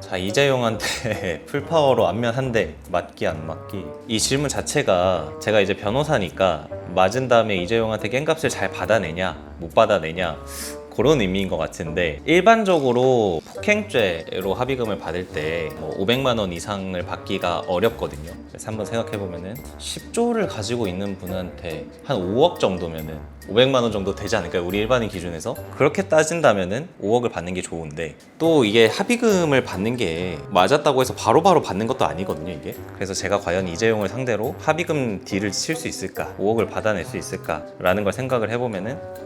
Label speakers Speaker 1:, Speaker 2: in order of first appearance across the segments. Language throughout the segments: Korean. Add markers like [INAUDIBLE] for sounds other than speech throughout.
Speaker 1: 자 이재용한테 [LAUGHS] 풀파워로 안면 한 대 맞기 안 맞기. 이 질문 자체가 제가 이제 변호사니까 맞은 다음에 이재용한테 깽값을 잘 받아내냐 못 받아내냐 그런 의미인 것 같은데 일반적으로 폭행죄로 합의금을 받을 때 뭐 500만 원 이상을 받기가 어렵거든요. 그래서 한번 생각해 보면은 10조를 가지고 있는 분한테 한 5억 정도면은 500만 원 정도 되지 않을까요? 우리 일반인 기준에서 그렇게 따진다면은 5억을 받는 게 좋은데 또 이게 합의금을 받는 게 맞았다고 해서 바로바로 받는 것도 아니거든요 이게 그래서 제가 과연 이재용을 상대로 합의금 딜을 칠 수 있을까 5억을 받아낼 수 있을까라는 걸 생각을 해보면은 아,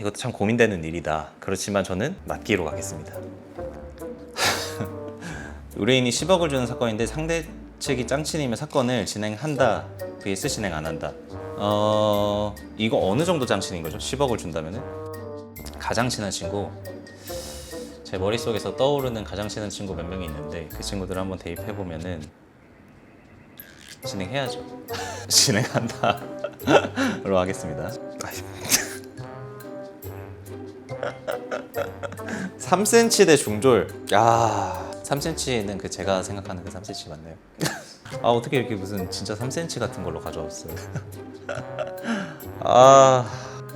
Speaker 1: 이것도 참 고민되는 일이다. 그렇지만 저는 맞기로 가겠습니다. [LAUGHS] 의뢰인이 10억을 주는 사건인데 상대 측이 짱친이면 사건을 진행한다 vs 진행 안 한다. 어 이거 어느 정도 짱친인 거죠? 10억을 준다면은 가장 친한 친구. 제 머릿속에서 떠오르는 가장 친한 친구 몇 명이 있는데 그 친구들 한번 대입해 보면은 진행해야죠. [LAUGHS] 진행한다 로 하겠습니다. [LAUGHS] [LAUGHS] 3cm 대 중졸. 야, 3cm는 그 제가 생각하는 그 3cm 맞나요? [LAUGHS] 아 어떻게 이렇게 무슨 진짜 3cm 같은 걸로 가져왔어요? [LAUGHS] 아,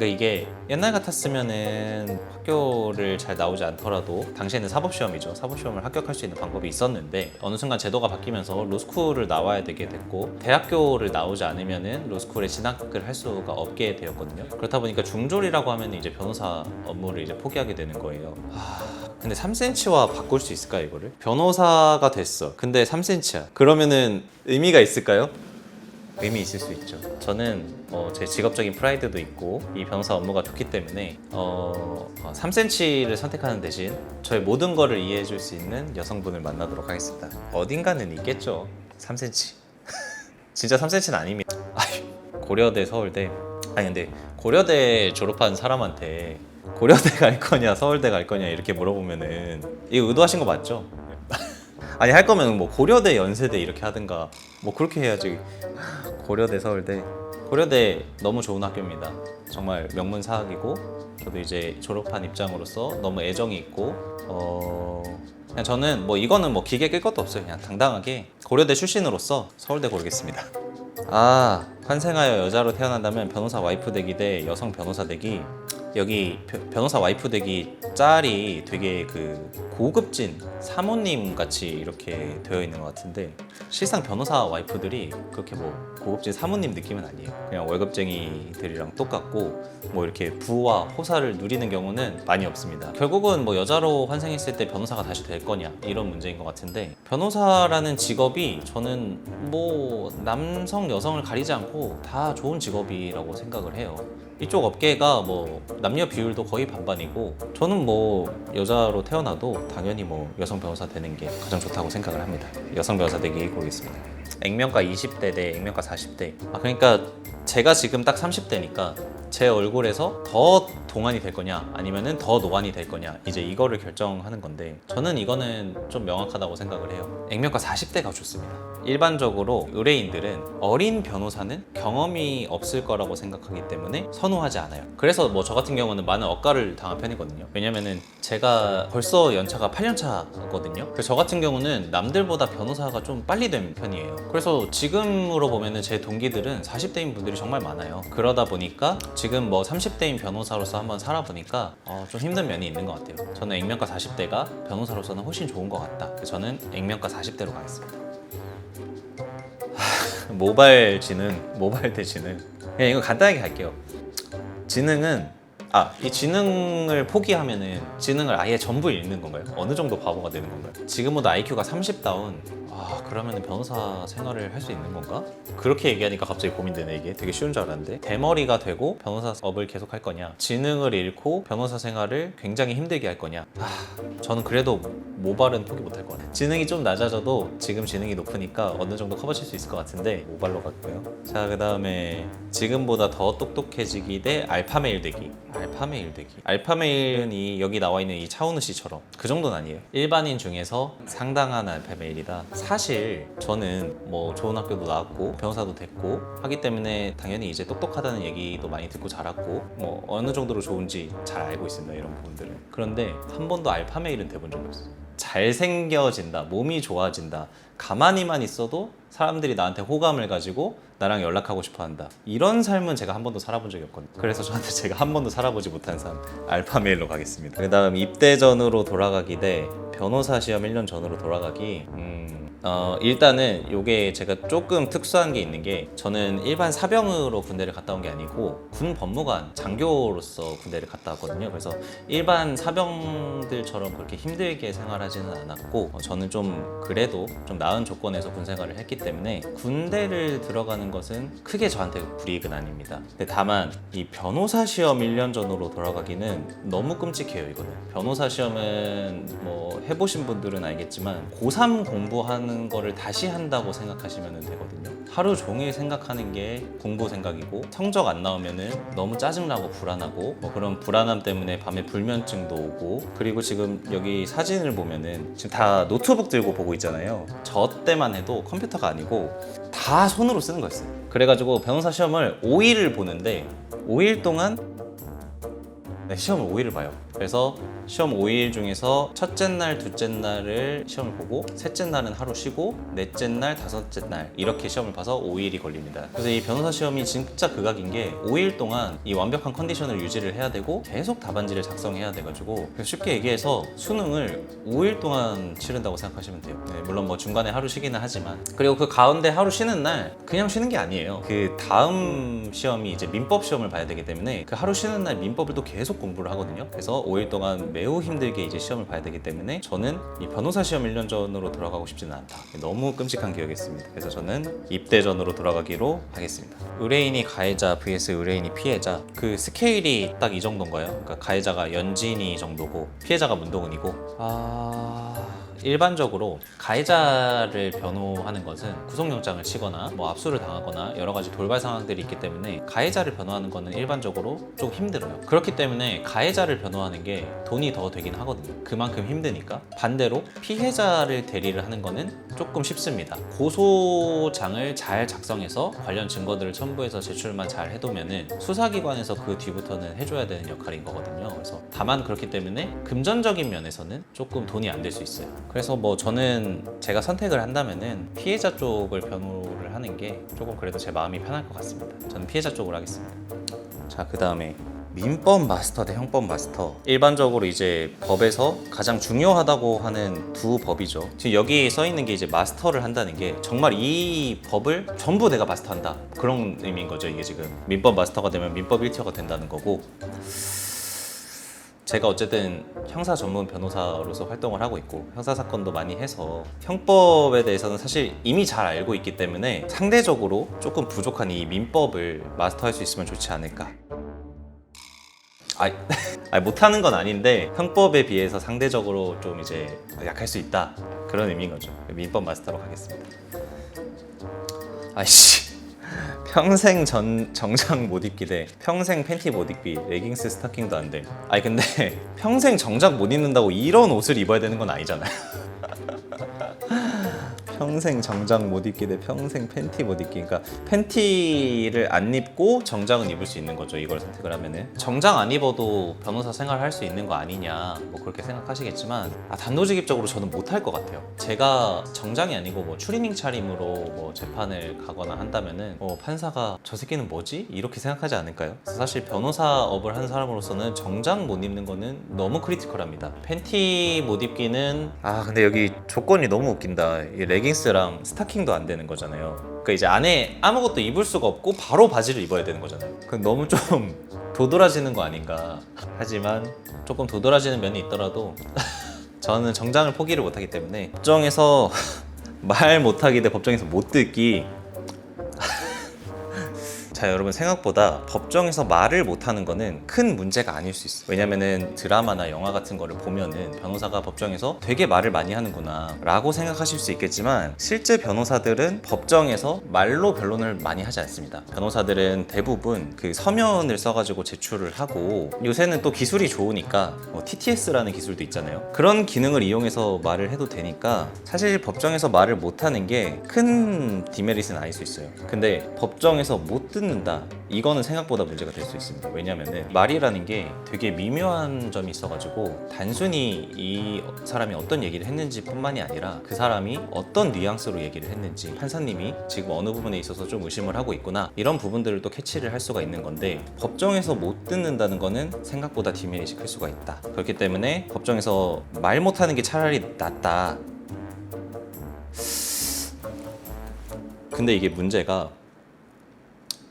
Speaker 1: 그러니까 이게 옛날 같았으면은 학교를 잘 나오지 않더라도 당시에는 사법 시험이죠. 사법 시험을 합격할 수 있는 방법이 있었는데 어느 순간 제도가 바뀌면서 로스쿨을 나와야 되게 됐고 대학교를 나오지 않으면은 로스쿨에 진학을 할 수가 없게 되었거든요. 그렇다 보니까 중졸이라고 하면 이제 변호사 업무를 이제 포기하게 되는 거예요. 하... 근데 3cm와 바꿀 수 있을까요, 이거를? 변호사가 됐어. 근데 3cm야. 그러면은 의미가 있을까요? 의미 있을 수 있죠. 저는 어, 제 직업적인 프라이드도 있고 이 변호사 업무가 좋기 때문에 어, 3cm를 선택하는 대신 저의 모든 거를 이해해 줄 수 있는 여성분을 만나도록 하겠습니다. 어딘가는 있겠죠. 3cm. [LAUGHS] 진짜 3cm는 아니면 고려대 서울대 아니 근데 고려대 졸업한 사람한테 고려대 갈 거냐 서울대 갈 거냐 이렇게 물어보면은 이거 의도하신 거 맞죠? 아니 할 거면 뭐 고려대 연세대 이렇게 하든가. 뭐 그렇게 해야지. 고려대 서울대. 고려대 너무 좋은 학교입니다. 정말 명문 사학이고 저도 이제 졸업한 입장으로서 너무 애정이 있고 어 그냥 저는 뭐 이거는 뭐 기계 낄 것도 없어요. 그냥 당당하게 고려대 출신으로서 서울대 고르겠습니다. 아 환생하여 여자로 태어난다면 변호사 와이프 되기 대 여성 변호사 되기 여기 변- 변호사 와이프 되기 짤이 되게 그 고급진 사모님 같이 이렇게 되어 있는 것 같은데 실상 변호사 와이프들이 그렇게 뭐 고급진 사모님 느낌은 아니에요. 그냥 월급쟁이들이랑 똑같고 뭐 이렇게 부와 호사를 누리는 경우는 많이 없습니다. 결국은 뭐 여자로 환생했을 때 변호사가 다시 될 거냐 이런 문제인 것 같은데 변호사라는 직업이 저는 뭐 남성 여성을 가리지 않고 다 좋은 직업이라고 생각을 해요. 이쪽 업계가 뭐 남녀 비율도 거의 반반이고 저는 뭐 여자로 태어나도 당연히 뭐 여성 변호사 되는 게 가장 좋다고 생각을 합니다. 여성 변호사 되기 고르겠습니다. 액면가 20대 대 액면가 40대. 아 그러니까 제가 지금 딱 30대니까 제 얼굴에서 더 동안이 될 거냐 아니면은 더 노안이 될 거냐 이제 이거를 결정하는 건데 저는 이거는 좀 명확하다고 생각을 해요. 액면가 40대가 좋습니다. 일반적으로 의뢰인들은 어린 변호사는 경험이 없을 거라고 생각하기 때문에 선호하지 않아요. 그래서 뭐 저 같은 경우는 많은 억가를 당한 편이거든요. 왜냐면은 제가 벌써 연차가 8년 차거든요. 그래서 저 같은 경우는 남들보다 변호사가 좀 빨리 된 편이에요. 그래서 지금으로 보면은 제 동기들은 40대인 분들이 정말 많아요. 그러다 보니까 지금 뭐 30대인 변호사로서 한번 살아보니까 어, 좀 힘든 면이 있는 것 같아요. 저는 액면가 40대가 변호사로서는 훨씬 좋은 것 같다. 저는 액면가 40대로 가겠습니다. [LAUGHS] 모바일 지능, 모바일 대 지능. 그냥 이거 간단하게 갈게요. 지능은 아, 이 지능을 포기하면은 지능을 아예 전부 잃는 건가요? 어느 정도 바보가 되는 건가요? 지금보다 IQ가 30 다운. 아, 그러면은 변호사 생활을 할 수 있는 건가? 그렇게 얘기하니까 갑자기 고민되네 이게. 되게 쉬운 줄 알았는데. 대머리가 되고 변호사 업을 계속 할 거냐? 지능을 잃고 변호사 생활을 굉장히 힘들게 할 거냐? 아, 저는 그래도 모발은 포기 못할 것 같아요. 지능이 좀 낮아져도 지금 지능이 높으니까 어느 정도 커버칠 수 있을 것 같은데 모발로 갔고요. 자, 그 다음에 지금보다 더 똑똑해지기 대 알파메일 되기. 알파메일 되기. 알파메일은 이 여기 나와 있는 이 차은우 씨처럼 그 정도는 아니에요. 일반인 중에서 상당한 알파메일이다. 사실 저는 뭐 좋은 학교도 나왔고 변호사도 됐고 하기 때문에 당연히 이제 똑똑하다는 얘기도 많이 듣고 자랐고 뭐 어느 정도로 좋은지 잘 알고 있습니다. 이런 부분들은. 그런데 한 번도 알파메일은 돼본 적이 없어요. 잘생겨진다, 몸이 좋아진다. 가만히만 있어도 사람들이 나한테 호감을 가지고 나랑 연락하고 싶어 한다. 이런 삶은 제가 한 번도 살아본 적이 없거든요. 그래서 저한테 [LAUGHS] 제가 한 번도 살아보지 못한 삶, 알파메일로 가겠습니다. 그 다음 입대 전으로 돌아가기 대 변호사 시험 1년 전으로 돌아가기. 음, 어, 일단은 이게 제가 조금 특수한 게 있는 게 저는 일반 사병으로 군대를 갔다 온 게 아니고 군 법무관 장교로서 군대를 갔다 왔거든요. 그래서 일반 사병들처럼 그렇게 힘들게 생활하지는 않았고 어, 저는 좀 그래도 좀 나은 조건에서 군 생활을 했기 때문에 군대를 들어가는 것은 크게 저한테 불이익은 아닙니다. 근데 다만 이 변호사 시험 1년 전으로 돌아가기는 너무 끔찍해요, 이거는. 변호사 시험은 뭐 해보신 분들은 알겠지만 고3 공부하는 거를 다시 한다고 생각하시면 되거든요. 하루 종일 생각하는 게 공부 생각이고 성적 안 나오면은 너무 짜증나고 불안하고 뭐 그런 불안함 때문에 밤에 불면증도 오고 그리고 지금 여기 사진을 보면은 지금 다 노트북 들고 보고 있잖아요. 저 때만 해도 컴퓨터가 아니고 다 손으로 쓰는 거였어요. 그래가지고 변호사 시험을 5일을 보는데 5일 동안 네, 시험을 5일을 봐요. 그래서 시험 5일 중에서 첫째 날, 둘째 날을 시험을 보고 셋째 날은 하루 쉬고 넷째 날, 다섯째 날 이렇게 시험을 봐서 5일이 걸립니다. 그래서 이 변호사 시험이 진짜 극악인 게 5일 동안 이 완벽한 컨디션을 유지를 해야 되고 계속 답안지를 작성해야 돼가지고 쉽게 얘기해서 수능을 5일 동안 치른다고 생각하시면 돼요. 네, 물론 뭐 중간에 하루 쉬기는 하지만 그리고 그 가운데 하루 쉬는 날 그냥 쉬는 게 아니에요. 그 다음 시험이 이제 민법 시험을 봐야 되기 때문에 그 하루 쉬는 날 민법을 또 계속 공부를 하거든요. 그래서 5일 동안 매우 힘들게 이제 시험을 봐야 되기 때문에 저는 이 변호사 시험 1년 전으로 돌아가고 싶지는 않다. 너무 끔찍한 기억이었습니다. 그래서 저는 입대 전으로 돌아가기로 하겠습니다. 의뢰인이 가해자 vs 의뢰인이 피해자 그 스케일이 딱 이 정도인가요? 그러니까 가해자가 연진이 정도고 피해자가 문도근이고 아 일반적으로 가해자를 변호하는 것은 구속영장을 치거나 뭐 압수를 당하거나 여러 가지 돌발 상황들이 있기 때문에 가해자를 변호하는 것은 일반적으로 좀 힘들어요. 그렇기 때문에 가해자를 변호하는 게 돈이 더 되긴 하거든요. 그만큼 힘드니까 반대로 피해자를 대리를 하는 거는 조금 쉽습니다. 고소장을 잘 작성해서 관련 증거들을 첨부해서 제출만 잘 해두면은 수사기관에서 그 뒤부터는 해줘야 되는 역할인 거거든요. 그래서 다만 그렇기 때문에 금전적인 면에서는 조금 돈이 안 될 수 있어요. 그래서 뭐 저는 제가 선택을 한다면은 피해자 쪽을 변호를 하는 게 조금 그래도 제 마음이 편할 것 같습니다. 저는 피해자 쪽으로 하겠습니다. 자, 그 다음에 민법 마스터 대 형법 마스터. 일반적으로 이제 법에서 가장 중요하다고 하는 두 법이죠. 지금 여기 써 있는 게 이제 마스터를 한다는 게 정말 이 법을 전부 내가 마스터한다. 그런 의미인 거죠, 이게 지금. 민법 마스터가 되면 민법 1티어가 된다는 거고. 제가 어쨌든 형사 전문 변호사로서 활동을 하고 있고 형사 사건도 많이 해서 형법에 대해서는 사실 이미 잘 알고 있기 때문에 상대적으로 조금 부족한 이 민법을 마스터할 수 있으면 좋지 않을까. 아, [LAUGHS] 아니, 못하는 건 아닌데 형법에 비해서 상대적으로 좀 이제 약할 수 있다 그런 의미인 거죠. 민법 마스터로 가겠습니다. 아이씨. 평생 전 정장 못 입기 대 평생 팬티 못 입기 레깅스 스타킹도 안 돼. 아니 근데 [LAUGHS] 평생 정장 못 입는다고 이런 옷을 입어야 되는 건 아니잖아요. [LAUGHS] 평생 정장 못 입기 대 평생 팬티 못 입기. 그러니까 팬티를 안 입고 정장은 입을 수 있는 거죠. 이걸 선택을 하면은 정장 안 입어도 변호사 생활할 수 있는 거 아니냐. 뭐 그렇게 생각하시겠지만 아, 단도직입적으로 저는 못할 것 같아요. 제가 정장이 아니고 뭐 추리닝 차림으로 뭐 재판을 가거나 한다면은 뭐 판사가 저 새끼는 뭐지? 이렇게 생각하지 않을까요? 사실 변호사 업을 하는 사람으로서는 정장 못 입는 거는 너무 크리티컬합니다. 팬티 못 입기는 아 근데 여기 조건이 너무 웃긴다. 이 레깅스랑 스타킹도 안 되는 거잖아요. 그러니까 이제 안에 아무것도 입을 수가 없고 바로 바지를 입어야 되는 거잖아요. 그 너무 좀 [LAUGHS] 도드라지는 거 아닌가. 하지만 조금 도드라지는 면이 있더라도 [LAUGHS] 저는 정장을 포기를 못하기 때문에 법정에서 [LAUGHS] 말 못하기 대 법정에서 못 듣기 자 여러분 생각보다 법정에서 말을 못하는 거는 큰 문제가 아닐 수 있어요. 왜냐면은 드라마나 영화 같은 거를 보면은 변호사가 법정에서 되게 말을 많이 하는구나 라고 생각하실 수 있겠지만 실제 변호사들은 법정에서 말로 변론을 많이 하지 않습니다. 변호사들은 대부분 그 서면을 써가지고 제출을 하고 요새는 또 기술이 좋으니까 뭐 TTS라는 기술도 있잖아요. 그런 기능을 이용해서 말을 해도 되니까 사실 법정에서 말을 못하는 게 큰 디메리트는 아닐 수 있어요. 근데 법정에서 못 듣는 듣는다. 이거는 생각보다 문제가 될 수 있습니다. 왜냐면은 말이라는 게 되게 미묘한 점이 있어가지고 단순히 이 사람이 어떤 얘기를 했는지 뿐만이 아니라 그 사람이 어떤 뉘앙스로 얘기를 했는지 판사님이 지금 어느 부분에 있어서 좀 의심을 하고 있구나 이런 부분들을 또 캐치를 할 수가 있는 건데 법정에서 못 듣는다는 거는 생각보다 디메리시 클 수가 있다. 그렇기 때문에 법정에서 말 못하는 게 차라리 낫다. 근데 이게 문제가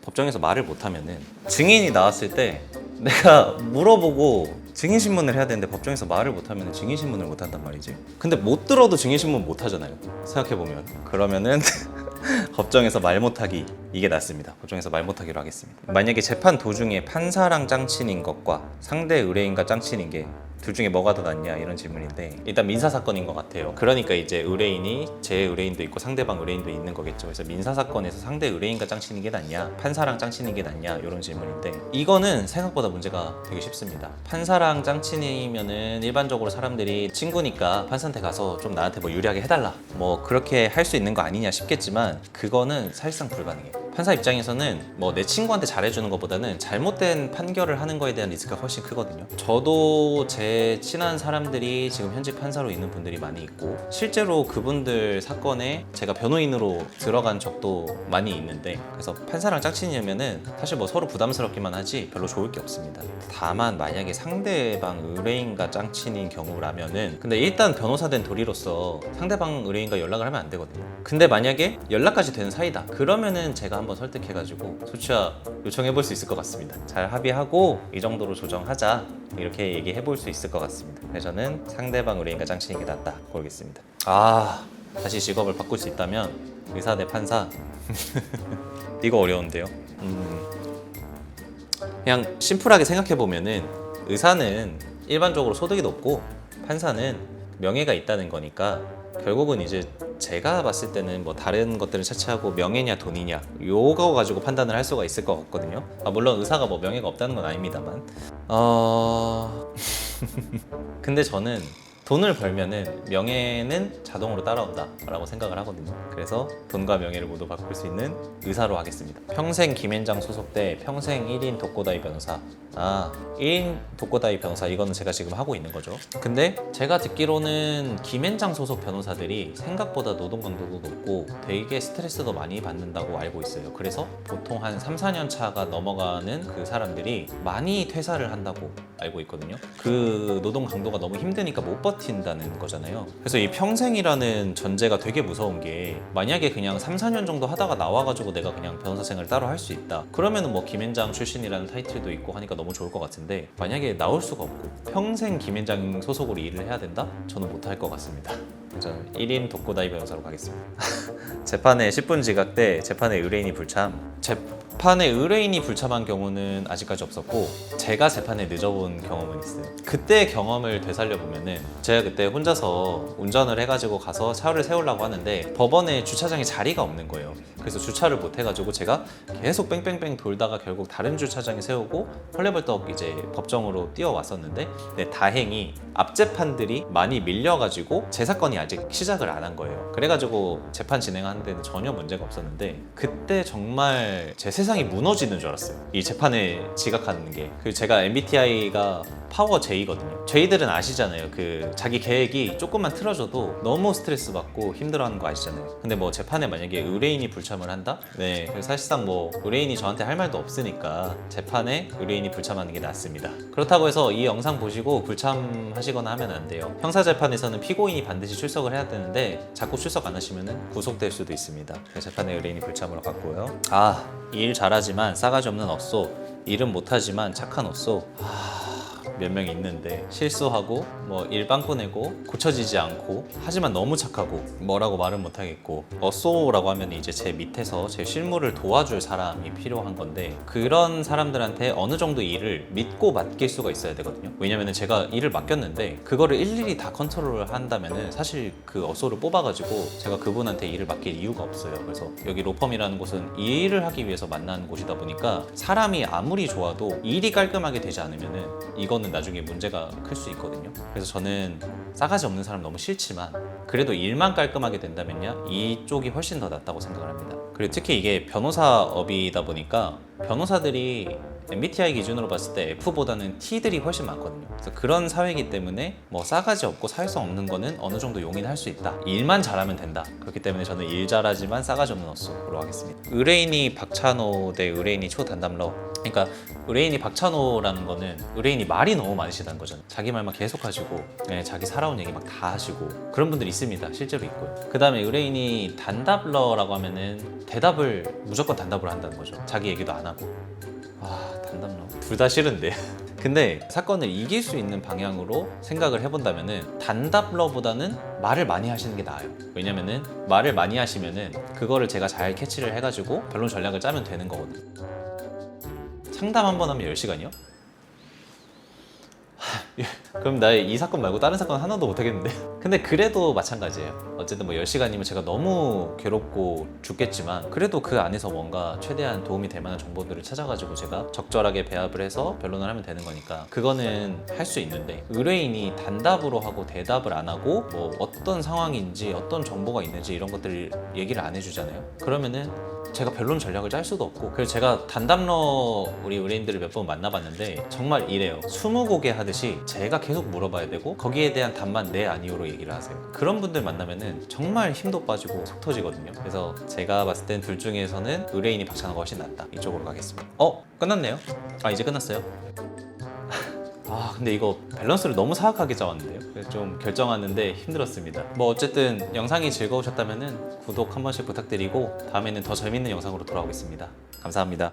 Speaker 1: 법정에서 말을 못하면은 증인이 나왔을 때 내가 물어보고 증인 신문을 해야 되는데 법정에서 말을 못하면 증인 신문을 못 한단 말이지. 근데 못 들어도 증인 신문 못 하잖아요. 생각해 보면 그러면은 [LAUGHS] 법정에서 말 못하기 이게 낫습니다. 법정에서 말 못하기로 하겠습니다. 만약에 재판 도중에 판사랑 짱친인 것과 상대 의뢰인과 짱친인 게 둘 중에 뭐가 더 낫냐 이런 질문인데 일단 민사 사건인 것 같아요. 그러니까 이제 의뢰인이 제 의뢰인도 있고 상대방 의뢰인도 있는 거겠죠. 그래서 민사 사건에서 상대 의뢰인과 짱치는 게 낫냐, 판사랑 짱치는 게 낫냐 이런 질문인데 이거는 생각보다 문제가 되게 쉽습니다. 판사랑 짱친이면은 일반적으로 사람들이 친구니까 판사한테 가서 좀 나한테 뭐 유리하게 해달라 뭐 그렇게 할 수 있는 거 아니냐 싶겠지만 그거는 사실상 불가능해요. 판사 입장에서는 뭐 내 친구한테 잘해주는 것보다는 잘못된 판결을 하는 거에 대한 리스크가 훨씬 크거든요. 저도 제 친한 사람들이 지금 현직 판사로 있는 분들이 많이 있고 실제로 그분들 사건에 제가 변호인으로 들어간 적도 많이 있는데 그래서 판사랑 짝친이면은 사실 뭐 서로 부담스럽기만 하지 별로 좋을 게 없습니다. 다만 만약에 상대방 의뢰인과 짱친인 경우라면은 근데 일단 변호사 된 도리로서 상대방 의뢰인과 연락을 하면 안 되거든요. 근데 만약에 연락까지 되는 사이다. 그러면은 제가 한번 설득해가지고 소추야 요청해 볼 수 있을 것 같습니다. 잘 합의하고 이 정도로 조정하자 이렇게 얘기해 볼 수 있을 것 같습니다. 그래서 저는 상대방 의뢰인과 짱친인 게 낫다 고르겠습니다. 아 다시 직업을 바꿀 수 있다면 의사 대 판사 [LAUGHS] 이거 어려운데요. 음, 그냥 심플하게 생각해 보면은 의사는 일반적으로 소득이 높고 판사는 명예가 있다는 거니까 결국은 이제 제가 봤을 때는 뭐 다른 것들을 차치하고 명예냐 돈이냐 요거 가지고 판단을 할 수가 있을 것 같거든요. 아, 물론 의사가 뭐 명예가 없다는 건 아닙니다만. 어... [LAUGHS] 근데 저는 돈을 벌면은 명예는 자동으로 따라온다라고 생각을 하거든요. 그래서 돈과 명예를 모두 바꿀 수 있는 의사로 하겠습니다. 평생 김앤장 소속대 평생 1인 독고다이 변호사. 아, 1인 독고다이 변호사 이거는 제가 지금 하고 있는 거죠. 근데 제가 듣기로는 김앤장 소속 변호사들이 생각보다 노동 강도도 높고 되게 스트레스도 많이 받는다고 알고 있어요. 그래서 보통 한 3, 4년 차가 넘어가는 그 사람들이 많이 퇴사를 한다고 알고 있거든요. 그 노동 강도가 너무 힘드니까 못 버 틴다는 거잖아요. 그래서 이 평생이라는 전제가 되게 무서운 게 만약에 그냥 3, 4년 정도 하다가 나와가지고 내가 그냥 변호사 생활 따로 할 수 있다. 그러면은 뭐 김앤장 출신이라는 타이틀도 있고 하니까 너무 좋을 것 같은데 만약에 나올 수가 없고 평생 김앤장 소속으로 일을 해야 된다? 저는 못할 것 같습니다. 저는 1인 독고다이 변호사로 가겠습니다. [LAUGHS] 재판에 10분 지각 때 재판에 의뢰인이 불참. 재 판에 의뢰인이 불참한 경우는 아직까지 없었고 제가 재판에 늦어본 경험은 있어요. 그때 경험을 되살려 보면은 제가 그때 혼자서 운전을 해가지고 가서 차를 세우려고 하는데 법원에 주차장에 자리가 없는 거예요. 그래서 주차를 못 해가지고 제가 계속 뺑뺑뺑 돌다가 결국 다른 주차장에 세우고 헐레벌떡 이제 법정으로 뛰어왔었는데 네, 다행히 앞 재판들이 많이 밀려가지고 제 사건이 아직 시작을 안 한 거예요. 그래가지고 재판 진행하는 데는 전혀 문제가 없었는데 그때 정말 제 세상 이 무너지는 줄 알았어요. 이 재판에 지각하는 게. 그 제가 MBTI가 파워 J거든요. J들은 아시잖아요. 그 자기 계획이 조금만 틀어져도 너무 스트레스 받고 힘들어하는 거 아시잖아요. 근데 뭐 재판에 만약에 의뢰인이 불참을 한다? 네. 사실상 뭐 의뢰인이 저한테 할 말도 없으니까 재판에 의뢰인이 불참하는 게 낫습니다. 그렇다고 해서 이 영상 보시고 불참하시거나 하면 안 돼요. 형사 재판에서는 피고인이 반드시 출석을 해야 되는데 자꾸 출석 안 하시면은 구속될 수도 있습니다. 재판에 의뢰인이 불참으로 갔고요. 아, 일 잘하지만 싸가지 없는 어쏘. 일은 못하지만 착한 어쏘. 몇 명 있는데 실수하고 뭐 일빵꾸 내고 고쳐지지 않고 하지만 너무 착하고 뭐라고 말은 못하겠고 어쏘라고 하면 이제 제 밑에서 제 실무를 도와줄 사람이 필요한 건데 그런 사람들한테 어느 정도 일을 믿고 맡길 수가 있어야 되거든요. 왜냐면은 제가 일을 맡겼는데 그거를 일일이 다 컨트롤을 한다면은 사실 그 어쏘를 뽑아가지고 제가 그분한테 일을 맡길 이유가 없어요. 그래서 여기 로펌이라는 곳은 이 일을 하기 위해서 만난 곳이다 보니까 사람이 아무리 좋아도 일이 깔끔하게 되지 않으면은 이거 는 나중에 문제가 클 수 있거든요. 그래서 저는 싸가지 없는 사람 너무 싫지만 그래도 일만 깔끔하게 된다면요 이쪽이 훨씬 더 낫다고 생각을 합니다. 그리고 특히 이게 변호사 업이다 보니까 변호사들이 MBTI 기준으로 봤을 때 F보다는 T들이 훨씬 많거든요. 그래서 그런 사회이기 때문에 뭐 싸가지 없고 사회성 없는 거는 어느 정도 용인할 수 있다. 일만 잘하면 된다. 그렇기 때문에 저는 일 잘하지만 싸가지 없는 어쏘로 하겠습니다. 의뢰인이 박찬호 대 의뢰인이 초단담러. 그러니까 의뢰인이 박찬호라는 거는 의뢰인이 말이 너무 많으시다는 거잖아요. 자기 말만 계속 하시고 네, 자기 살아온 얘기 막 다 하시고 그런 분들이 있습니다. 실제로 있고요. 그 다음에 의뢰인이 단답러라고 하면은 대답을 무조건 단답으로 한다는 거죠. 자기 얘기도 안 하고. 아 단답러 둘 다 싫은데 [LAUGHS] 근데 사건을 이길 수 있는 방향으로 생각을 해본다면은 단답러보다는 말을 많이 하시는 게 나아요 왜냐면은 말을 많이 하시면은 그거를 제가 잘 캐치를 해가지고 변론 전략을 짜면 되는 거거든요 상담 한 번 하면 10시간이요? 그럼 나 이 사건 말고 다른 사건 하나도 못 하겠는데? [LAUGHS] 근데 그래도 마찬가지예요. 어쨌든 뭐 10시간이면 제가 너무 괴롭고 죽겠지만 그래도 그 안에서 뭔가 최대한 도움이 될 만한 정보들을 찾아가지고 제가 적절하게 배합을 해서 변론을 하면 되는 거니까 그거는 할 수 있는데 의뢰인이 단답으로 하고 대답을 안 하고 뭐 어떤 상황인지 어떤 정보가 있는지 이런 것들을 얘기를 안 해주잖아요. 그러면은 제가 변론 전략을 짤 수도 없고 그래서 제가 단답러 우리 의뢰인들을 몇 번 만나봤는데 정말 이래요 스무고개 하듯이 제가 계속 물어봐야 되고 거기에 대한 답만 네 아니오로 얘기를 하세요. 그런 분들 만나면은 정말 힘도 빠지고 속 터지거든요. 그래서 제가 봤을 땐 둘 중에서는 의뢰인이 박찬호가 훨씬 낫다. 이쪽으로 가겠습니다. 어? 끝났네요? 아 이제 끝났어요? [LAUGHS] 아 근데 이거 밸런스를 너무 사악하게 잡았는데요? 그래서 좀 결정하는데 힘들었습니다. 뭐 어쨌든 영상이 즐거우셨다면 구독 한 번씩 부탁드리고 다음에는 더 재밌는 영상으로 돌아오겠습니다. 감사합니다